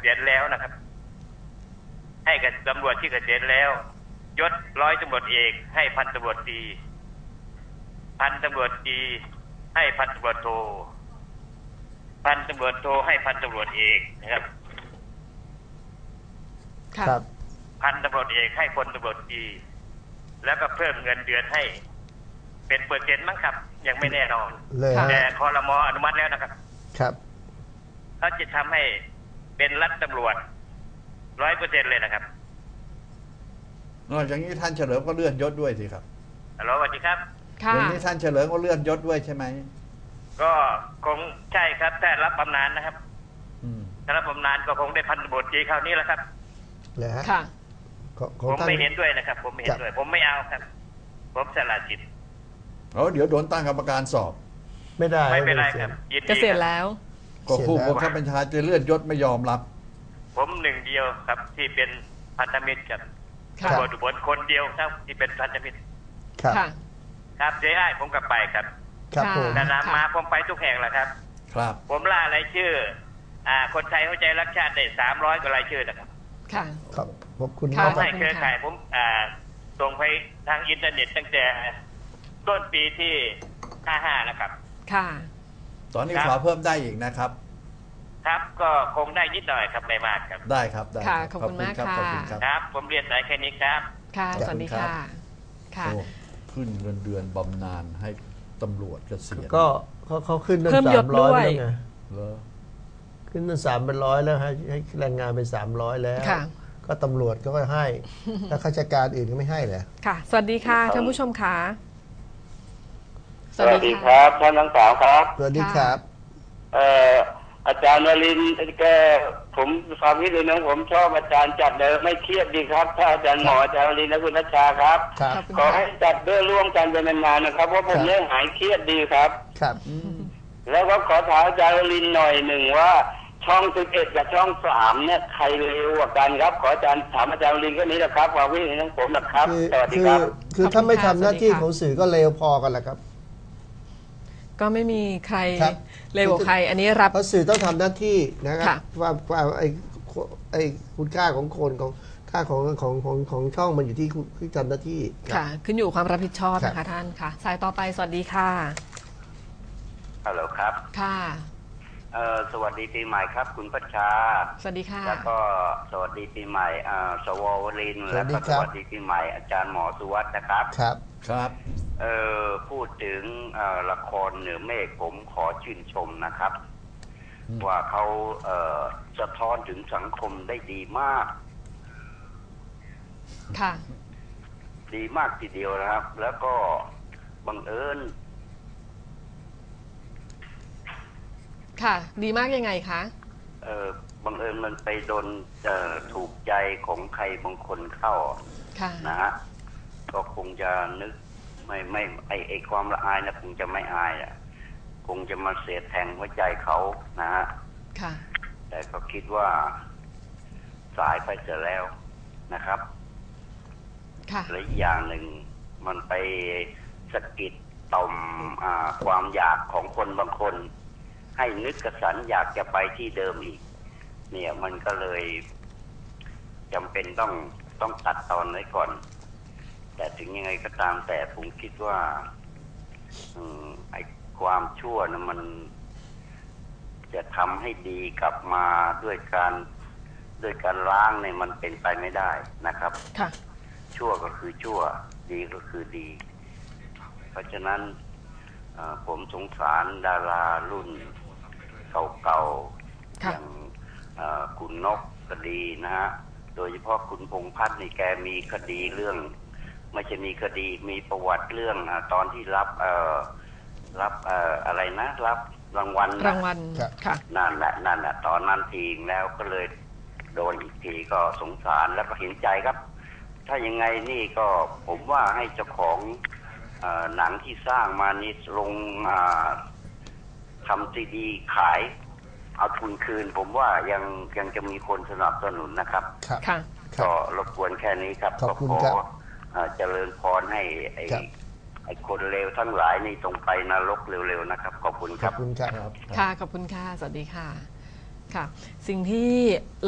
ษียณแล้วนะครับ ให้กับตำรวจที่เกษียณแล้ว ยศร้อยตำรวจเอก ให้พันตำรวจตรีพันตำรวจตรีให้พันตำรวจโทพันตำรวจโทให้พันตำรวจเอกนะครับค่ะครับ พันตำรวจเอกให้พลตำรวจตรีแล้วก็เพิ่มเงินเดือนให้ เป็นเปอร์เซ็นต์มั้งครับ ยังไม่แน่นอนเลยค่ะแต่คอรมออนุมัติแล้วนะครับ ครับเขาจะทำให้ เป็นรัฐตำรวจร้อยเปอร์เซ็นเลยนะครับ นอกจากนี้ท่านเฉลิมก็เลื่อนยศด้วยสิครับฮัลโหลสวัสดีครับค่ะอย่างนี้ท่านเฉลิมก็เลื่อนยศด้วยใช่ไหมก็คงใช่ครับถ้ารับบำนาญนะครับอืมถ้ารับบำนาญก็คงได้พันตำรวจตรีคราวนี้แหละครับเลยฮะค่ะ ของขผองมท่าน ไม่เห็นด้วยนะครับ ผมไม่เห็ครันบด้วย ผมไม่เอาครับ ผมสละสิทธิ์แล้วเดี๋ยวโดนตั้งกรรมการสอบ ไม่ได้ไม่เป็นไรครับยินเกดีษียณครับแล้ว ก็ผู้บังคับบัญชาจะเลื่อนยศไม่ยอมรับ ผมหนึ่งเดียวครับ ที่เป็นพันธมิตรกับค่ะตำรวจอุบลคนเดียวครับที่เป็นพันธมิตร ครับค่ะครับเจ๊อ้ายผมก็ไปครับ ครับค่ะผมนานาค่ะมาผมไปทุกแห่งแหละครับ ครับ ผมล่ารายชื่อ อ่า คนไทยเข้าใจรักชาติได้สามร้อยกว่ารายชื่อนะครับ ค่ะขอบขอบคุณค่ะมากผมครับให้เครือข่ายผม อ่าส่งไปทางอินเทอร์เน็ตตั้งแต่ต้นปีที่ห้าห้าแล้วครับ ค่ะ ตอนนี้ครับขอเพิ่มได้อีกนะครับ ครับก็คงได้นิดหน่อยครับไม่มากครับ ได้ครับได้ค่ะรัขอบคุณมากรับค่ะขอบคุณครับครับ ผมเรียนสายแค่นี้ครับ ค่ะขอบคุณสวัสดีครับค่ะค่ะโอ้ขึ้นเงินเดือนบำนาญให้ตำรวจเกษียณก็เขาเขาขึ้นตั้งเพิ่มยสาศมร้อยด้วยแล้วไงเหรอขึ้นตั้งสามเป็นร้อยแล้วให้ให้แรงงานเป็นสามร้อยแล้วค่ะก็ตำรวจก็ให้ แล้วข้าราชการอื่นก็ไม่ให้เลยค่ะ สวัสดีค่ะท่านผู้ชมค่ะสวัสดีครับท่านทั้งสามครับ สวัสดีครับ เอ่อ อาจารย์นรินทร์แกผมความคิดเห็นของผมชอบอาจารย์จัดเลยไม่เครียดดีครับ ถ้าอาจารย์หมออาจารย์นรินทร์และคุณนัชชาครับ ครับขอบคุณขอให้จัดด้วยร่วมกันเป็นนานๆนะครับเพราะผมครับเนี่ยหายเครียดดีครับ ครับแล้วก็ขอถามอาจารย์นรินทร์หน่อยหนึ่งว่า ช่องสิบเอ็ดกับช่องสามเนี่ยใครเร็วกว่ากันครับ ขออาจารย์ถามอาจารย์นรินทร์ก็นี้นะครับความคิดเห็นของผมนะครับคือสวัสดีคือครับ คือขอบคุณถ้าไม่ค่ะทำหน้าที่สวัสดีค่ะของสื่อก็เลวพอกันแหละครับ ก็ไม่มีใครครับเร็วกว่าใคร อันนี้รับ เพราะสื่อต้องทำหน้าที่นะครับค่ะว่าว่าไอ้ไอ้คุณค่าของคนของค่าของของของของช่องมันอยู่ที่คุณที่ทำหน้าที่ครับ ค่ะ ขึ้นอยู่กับความรับผิดชอบครับ นะคะท่านค่ะ สายต่อไปสวัสดีค่ะ ฮัลโหลครับค่ะ เอ่อสวัสดีปีใหม่ครับ คุณพัชชา สวัสดีค่ะ แล้วก็สวัสดีปีใหม่อ่าสววรินทร์สวัและสดีก็คสรับ วัสดีปีใหม่อาจารย์หมอสุวัสด์นะครับ ครับ ครับ เอ่อพูดถึงเอ่อละครเหนือเมฆผมขอชื่นชมนะครับ อืม ว่าเขาเอ่อสะท้อนถึงสังคมได้ดีมาก ค่ะ ดีมากทีเดียวนะครับ แล้วก็บังเอิญค่ะ ดีมากยังไงคะ เอ่อบังเอิญมันไปโดนเอ่อถูกใจของใครบางคนเข้าค่ะ นะฮะก็คงจะนึก ไม่ไม่ไอไอความละอายนะคงจะไม่อายอะคงจะมาเสียดแทงหัวใจเขานะฮะค่ะแต่ก็คิดว่า สายไปเสียแล้วนะครับค่ะและอีกอย่างหนึ่งมันไปสะกิดต่อมอาความอยากของคนบางคน ให้นึกกระสันอยากจะไปที่เดิมอีก เนี่ยมันก็เลยจำเป็นต้องต้องตัดตอนไว้ก่อน แต่ถึงยังไงก็ตามแต่ผมคิดว่าอืมไอ้ความชั่วนะมันจะทำให้ดีกลับมาด้วยการด้วยการล้างเนี่ยมันเป็นไปไม่ได้นะครับค่ะชั่วก็คือชั่ว ดีก็คือดี เพราะฉะนั้นเอ่อผมสงสารดารารุ่นเก่าๆค่ะอย่างเอ่อคุณนกคดีนะฮะ โดยเฉพาะคุณพงษ์พัฒน์นี่แกมีคดีเรื่อง ไม่ใช่มีคดีมีประวัติเรื่องอาตอนที่รับเอ่อรับเอ่ออะไรนะ รับรางวัลนะรางวัลครับ ค่ะ นั่นแหละนั่นแหละตอนนั้นทีงแล้วก็เลยโดนอีกทีก็สงสารแล้วก็เห็นใจครับ ถ้ายังไงนี่ก็ผมว่าให้เจ้าของเออหนังที่สร้างมานี่ลงอ่าทำซีดีขาย เอาทุนคืน ผมว่ายังยังจะมีคนสนับสนุนนะครับ ครับ ค่ะ ครัก็บ รบกวนแค่นี้ครับขอบคุณก็ครับเอ่อ เจริญพรให้ไอ้ครับไอ้คนเลวทั้งหลายนี่ตรงไปนรกเร็วๆนะครับ ขอบคุณขครัอบบ คุณครับครับ ค่ะ ขอบคุณค่ะ สวัสดีค่ะ ค่ะ สิ่งที่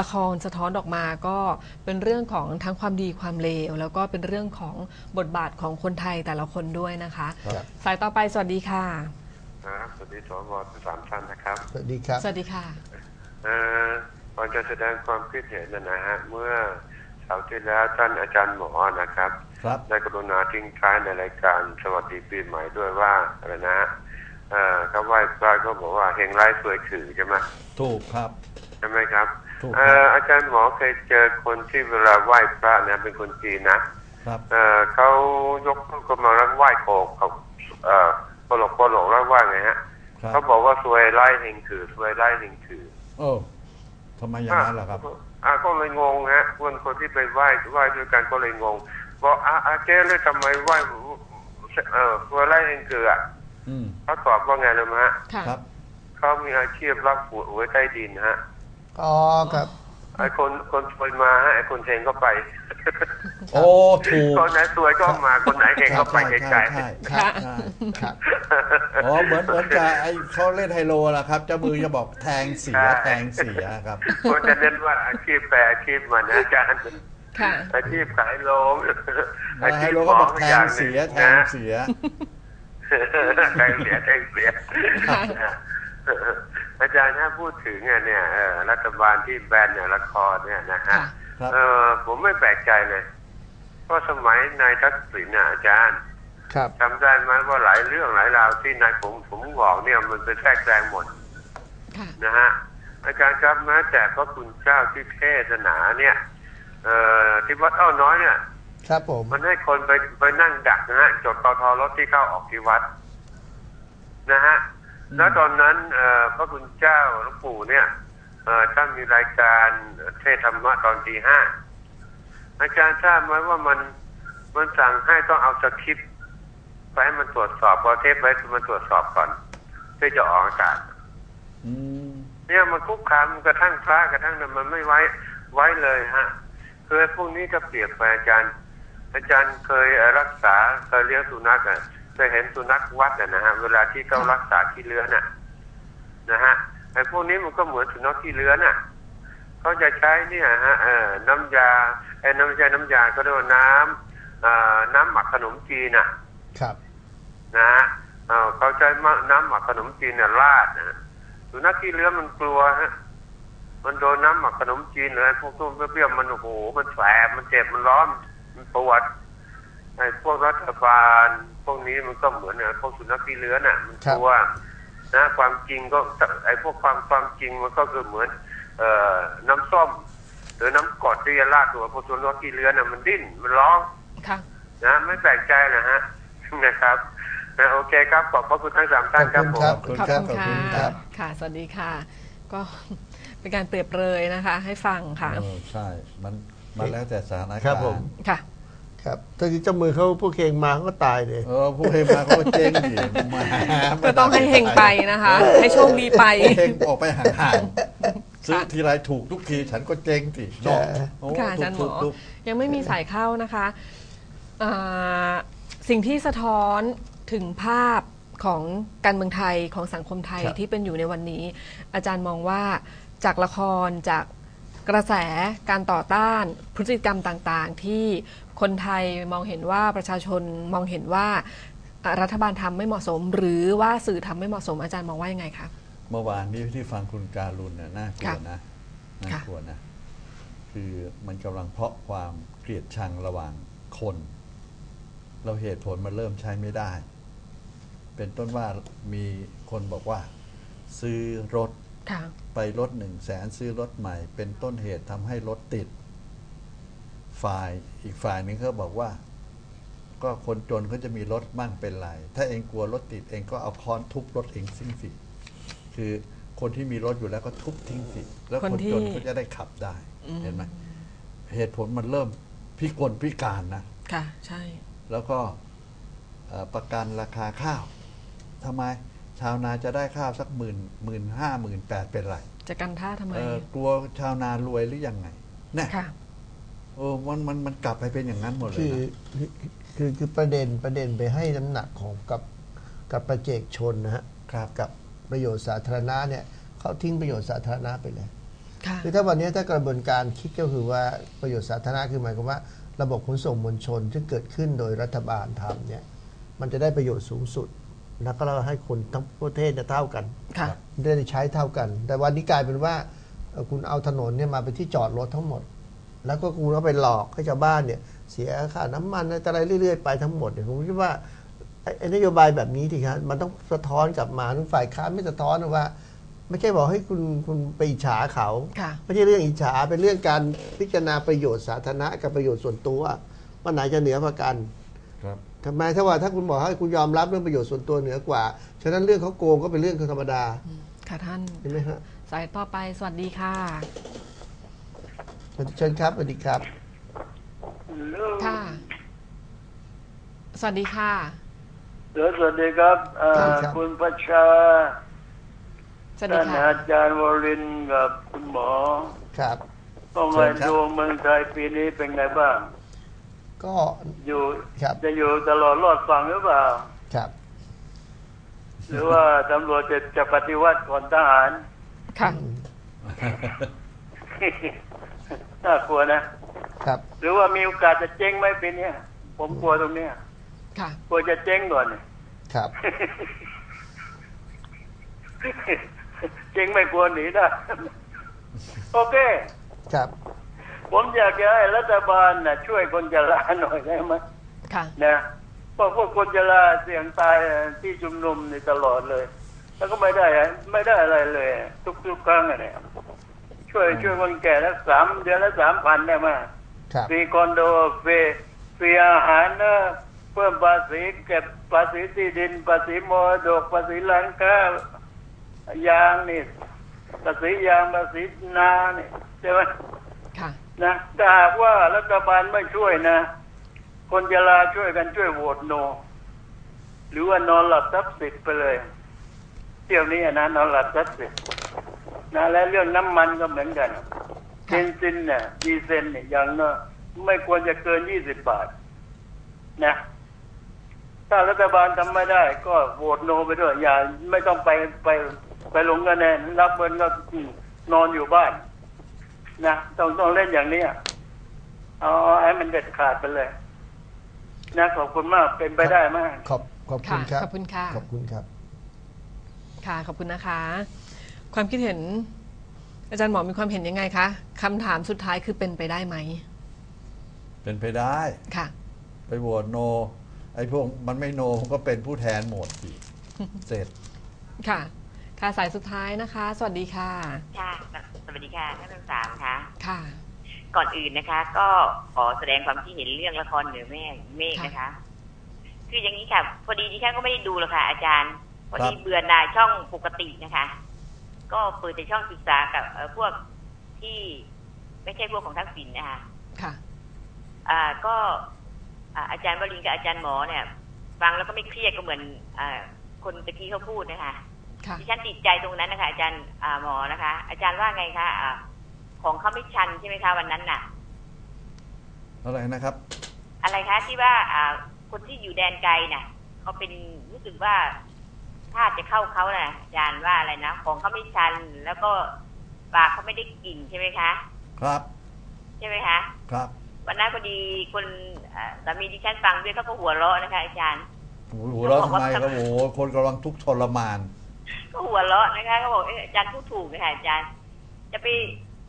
ละครสะท้อนออกมาก็เป็นเรื่องของทั้งความดีความเลว แล้วก็เป็นเรื่องของบทบาทของคนไทยแต่ละคนด้วยนะคะ ครับ สายต่อไปสวัสดีค่ะ ครับสวัสดีสวทั้งสามท่านนะครับสวัสดีครับ สวัสดีค่ะ เอ่อก่อนจะแสดงความคิดเห็นนะนะฮะ เมื่อ เสาร์ที่แล้วท่านอาจารย์หมอนะครับครับได้กรุณาทิ้งท้ายในรายการสวัสดีปีใหม่ด้วยว่าอะไรนะฮะเอ่อเขาไหว้พระก็บอกว่าเฮงไร้สวยถือใช่ไหมถูกครับใช่ไหมครับถูกครับเอ่ออาจารย์หมอเคยเจอคนที่เวลาไหว้พระเนี่ยเป็นคนจีนนะครับเอ่อเขายกมือขึ้นมาแล้วไหว้โขกเขาเอ่อโปลกโปลกแล้วไหว้ไงฮะครับเขาบอกว่าสวยไล่เฮงถือสวยไล่เฮงถือโอ้ ทำไมอย่างนั้นล่ะครับ อ่าก็เลยงงฮะคนคนที่ไปไหว้ไหว้ด้วยกันก็เลยงงบอกอาอาเจ๊เลยทำไมไหว้เออตัวไร่เองเกลืออืมเขาตอบว่าไงรู้ไหมฮะค่ะครับเขามีอาชีพรับหวยใต้ดินฮะอ๋อครับไอ้คนคนซวยมาฮะไอ้คนเฮงก็ไป โอ้ถูกคนไหนซวยก็มาคนไหนเฮงก็ไปไกลใช่ใช่ครัใช่บครับๆ อ๋อเหมือนเหมือนกับไอ้เขาเล่นไฮโลล่ะครับเจ้ามือจะบอกแทงเสียใช่แทงเสียครับคนจะเน้นว่าอาชีพแปรอาชีพมันนะอาจารย์ค่ะอาชีพขายโลงอาไฮชีพโลหมก็อบอกก็แทอย่างงหเสีนึ่งยแทงนะเสียแทงเสียแทงเสียอาจารย์ถ้าพูดถึงอะเนี่ยเอ่อรัฐบาลที่แบนเนี่ยละครเนี่ยนะฮะค่ะครับเออผมไม่แปลกใจเลยเพราะสมัยนายทักษิณน่ะอาจารย์ครับ จำได้ไหมว่าหลายเรื่องหลายราวที่นายผมผมบอกเนี่ยมันเป็นแทรกแซงหมดค่ะนะฮะอาจารย์ครับแม้แต่พระคุณเจ้าที่เทศนาเนี่ยเอ่อที่วัดเอ้าน้อยเนี่ย ครับผมมันให้คนไปไปนั่งดักนะฮะจดตอทอรถที่เข้าออกที่วัด นะฮะแล้วตอนนั้นเอ่อพระคุณเจ้าหลวงปู่เนี่ยเอ่อท่านมีรายการเทศธรรมะตอนตีห้าอาจารย์ทราบไหมว่ามันมันสั่งให้ต้องเอาสคริปต์ ไปให้มันตรวจสอบพอเทปไว้มันตรวจสอบก่อนเพื่อจะออกอากาศอืมเนี่ยมันคุกคามกระทั่งพระกระทั่งนั้นมันไม่ไว้ไว้เลยฮะคือพวกนี้ก็เปรียบไปอาจารย์ อาจารย์เคยเอ่อรักษาเคยเลี้ยงสุนัขอะเคยเห็นสุนัขวัดอะนะฮะเวลาที่เขารักษาขี้เลื้อนอะ นะฮะไอ้พวกนี้มันก็เหมือนสุนัขขี้เลื้อนอะเขาจะใช้เนี่ยฮะเอ่อน้ำยาไอ้น้ำยาน้ำยาก็เรียกว่าน้ำเอ่อน้ำหมักขนมจีนอะ ครับนะฮะเอ่อเขาใช้มะน้ำหมักขนมจีนเนี่ยราดนะฮะสุนัขขี้เลื้อนมันกลัวฮะมันโดนน้ำหมักขนมจีนหรืออะไรพวกต้มเปรี้ยวๆมันโอ้โหมันแสบมันเจ็บมันร้อนมันปวดไอ้พวกรัฐบาลพวกนี้มันก็เหมือนเนี่ยพวกสุนัขขี้เลื้อนอะ มันกลัวนะความจริงก็ไอ้พวกความความจริงมันก็คือเหมือน เอ่อน้ำส้ม หรือน้ำกรดที่จะราดตัวพวกสุนัขขี้เลื้อนอะมันดิ้นมันร้องค่ะนะไม่แปลกใจนะฮะ นะครับนะโอเคครับขอบพระคุณทั้งสามท่านครับผม ขอบขคุอบณครับคุณขอบคุณคค่ะรับ ค่ะ สวัสดีค่ะ ก็เป็นการเปรียบเลยนะคะ ให้ฟังค่ะเออใช่ มันมันแล้วแต่สถานครัการบผมณ์ค่ะ ครับถ้าที่เจ้ามือเขาพวกเคงมาเขาก็ตายเลย เออผู้เฮงมาเขาก็เจ๊งดิแหมก็ต้องให้เฮงไปนะคะ ให้โชคดีไปผู้เฮงออกไปห่างๆซื้อทีไรถูกทุกทีฉันก็เจ๊งสิเนาะโอ้ค่ะอาจารย์หมถูอกถูกยังไม่มีสายเข้านะคะอ่า สิ่งที่สะท้อนถึงภาพของการเมืองไทยของสังคมไทยครับที่เป็นอยู่ในวันนี้ อาจารย์มองว่าจากละครจากกระแสการต่อต้านพฤติกรรมต่างๆ ที่คนไทยมองเห็นว่าประชาชนมองเห็นว่าอะรัฐบาลทำไม่เหมาะสม หรือว่าสื่อทำไม่เหมาะสมอาจารย์มองว่ายังไงคะ เมื่อวานนี้ที่ฟังคุณการุณน่ะน่ากลัวค่ะนะน่าค่ะกลัวนะ คือมันกำลังเพราะความเกลียดชังระหว่างคน เราเหตุผลมันเริ่มใช้ไม่ได้ เป็นต้นว่ามีคนบอกว่า ซื้อรถค่ะไปรถหนึ่งแสนซื้อรถใหม่ เป็นต้นเหตุทำให้รถติด ฝ่ายอีกฝ่ายหนึ่งเขาบอกว่า ก็คนจนเขาจะมีรถมั่งเป็นไร ถ้าเองกลัวรถติดเองก็เอาค้อนทุบรถเองสิ้นสิ คือคนที่มีรถอยู่แล้วก็ทุบทิ้งสิ แล้วคนคนที่จนก็จะได้ขับได้อืมเห็นไหมเหตุผลมันเริ่มพิกลพิการนะ ค่ะ ใช่ แล้วก็เอ่อประกันราคาข้าวทำไมชาวนาจะได้ข้าวสักหมื่นหมื่นห้าหมื่นแปดเป็นไรจะกันท่าทำไมเอ่อกลัวชาวนารวยหรือยังไงเนี่ยค่ะเออมันมันมันกลับไปเป็นอย่างนั้นหมดเลคืยอนะคือคือคือประเด็นประเด็นไปให้น้ำหนักของกับกับประเจกชนนะฮะครับกับประโยชน์สาธารณะเนี่ยเขาทิ้งประโยชน์สาธารณะไปเลยค่ะคือถ้าวันนี้ถ้ากระบวนการคิดก็คือว่าประโยชน์สาธารณะคือหมายความว่า ระบบขนส่งมวลชนที่เกิดขึ้นโดยรัฐบาลทำเนี่ยมันจะได้ประโยชน์สูงสุด แล้วก็เราให้คนทั้งประเทศเนี่ยเท่ากันค่ะ ได้ใช้เท่ากัน แต่วันนี้กลายเป็นว่าเอ่อคุณเอาถนนเนี่ยมาเป็นที่จอดรถทั้งหมด แล้วก็คุณก็ไปหลอกให้ชาวบ้านเนี่ยเสียค่าน้ำมันอะไรเรื่อยๆไปทั้งหมดเนี่ยผมคิดว่าไอ้ไอ้นโยบายแบบนี้ทีครับมันต้องสะท้อนกลับมาทุกฝ่ายค้านไม่สะท้อนนะว่า ไม่ใช่บอกให้คุณคุณไปอิจฉาเขาค่ะไม่ใช่เรื่องอิจฉาเป็นเรื่องการพิจารณาประโยชน์สาธารณะกับประโยชน์ส่วนตัวว่าไหนจะเหนือกว่ากันครับทำไมถ้าว่าถ้าคุณบอกให้คุณยอมรับเรื่องประโยชน์ส่วนตัวเหนือกว่า ฉะนั้นเรื่องเขาโกงก็เป็นเรื่องธรรมดา ค่ะท่านเห็นไหมฮะสายต่อไปสวัสดีค่ะเชิญครับสวัสดีครับค่ะสวัสดีค่ะเดี๋ยวสวัสดีครับเอ่อครับคุณประชา สวัสดีท่านค่ะอาจารย์วรินทร์กับคุณหมอครับต้องเชิไงญครับ ดูเมืองไทยปีนี้เป็นไงบ้าง ก็อยู่ครับจะอยู่ตลอดรอดฟังหรือเปล่า ครับ หรือว่าตำรวจจะจะปฏิวัติก่อนทหาร ค่ะ น่ากลัวนะ ครับ หรือว่ามีโอกาสจะเจ๊งไหมปีเนี้ยผมกลัวตรงเนี้ยค่ะ กลัวจะเจ๊งก่อน ครับ เจ๊งไม่กลัวหนีได้โอเค ครับ ผมอยากจะให้รัฐบาลนะช่วยคนชราหน่อยได้ไหมค่ะนะเพราะพวกคนชราเสี่ยงตายที่ชุมนุมนี่ตลอดเลย แล้วก็ไม่ได้อะไม่ได้อะไรเลย ทุกๆครั้งอะเนี่ยช่วยช่วยคนแก่ละสามเดือนละสามพันได้ไหมครับฟรีคอนโดฟรีฟรีอาหารนะเพิ่มภาษีเก็บภาษีที่ดินภาษีมรดกภาษีร้านค้า ยางนี่ภาษียางภาษีนานี่ใช่ไหมค่ะนะถ้าหากว่ารัฐบาลไม่ช่วยนะ คนจะลาช่วยกันช่วยโหวตโน หรือว่านอนหลับทับสิทธิ์ไปเลย เที่ยวนี้นะนอนหลับทับสิทธิ์นะและเรื่องน้ำมันก็เหมือนกันเบนซินเนี่ยดีเซลเนี่ยอย่างน้อยไม่ควรจะเกินยี่สิบบาท นะ ถ้ารัฐบาลทำไม่ได้ ก็โหวตโนไปด้วยอย่าไม่ต้องไปไป ไปลงคะแนนรับเงินก็นอนอยู่บ้าน นะต้องต้องเล่นอย่างเนี้ยเอาเอาให้มันเด็ดขาดไปเลย นะขอบคุณมากเป็นไปได้มาก ขอบขอบคุณครับขอบคุณค่ะขอบคุณครับ ค่ะขอบคุณนะคะ ความคิดเห็น อาจารย์หมอมีความเห็นยังไงคะคำถามสุดท้ายคือเป็นไปได้ไหม เป็นไปได้ค่ะ ไปโหวตโน ไอ้พวกมันไม่โนก็เป็นผู้แทนหมดสิเสร็จค่ะ ค่ะสายสุดท้ายนะคะ สวัสดีค่ะ ค่ะ สวัสดีค่ะท่านทั้งสามค่ะ ค่ะ ก่อนอื่นนะคะ ก็ขอแสดงความคิดเห็นเรื่องละครเหนือเมฆเมฆนะคะ คืออย่างนี้ค่ะ พอดีดิฉันก็ไม่ได้ดูหรอกค่ะ อาจารย์ พอดีครับเบื่อหน่ายช่องปกตินะคะ ก็เปิดแต่ช่องศึกษากับเอ่อพวกที่ไม่ใช่พวกของทักษิณนะคะ ค่ะ อ่า ก็อ่าอาจารย์วรินทร์กับอาจารย์หมอเนี่ย ฟังแล้วก็ไม่เครียดก็เหมือนอ่าคนตะกี้เขาพูดนะคะค่ะ ดิฉันติดใจตรงนั้นนะคะอาจารย์อ่าหมอนะคะ อาจารย์ว่าไงคะอ่าของเขาไม่ชันใช่ไหมคะวันนั้นน่ะอะไรนะครับ อะไรคะที่ว่าอ่าคนที่อยู่แดนไกลน่ะเขาเป็นรู้สึกว่าถ้าจะเข้าเขาน่ะอาจารย์ว่าอะไรนะของเขาไม่ชันแล้วก็ปากเขาไม่ได้กลิ่นใช่ไหมคะ ครับ ใช่ไหมคะ ครับ วันนั้นพอดีคนอ่าสามีดิฉันฟังด้วยเขาก็หัวเราะนะคะอาจารย์โอ้โหหัวเราะทำไมครับโอ้โหคนกำลังทุกข์ทรมาน ก็หัวเราะนะคะเขาบอกอาจารย์พูดถูกค่ะอาจารย์ จะไป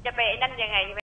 จะไปนั่นยังไงไหม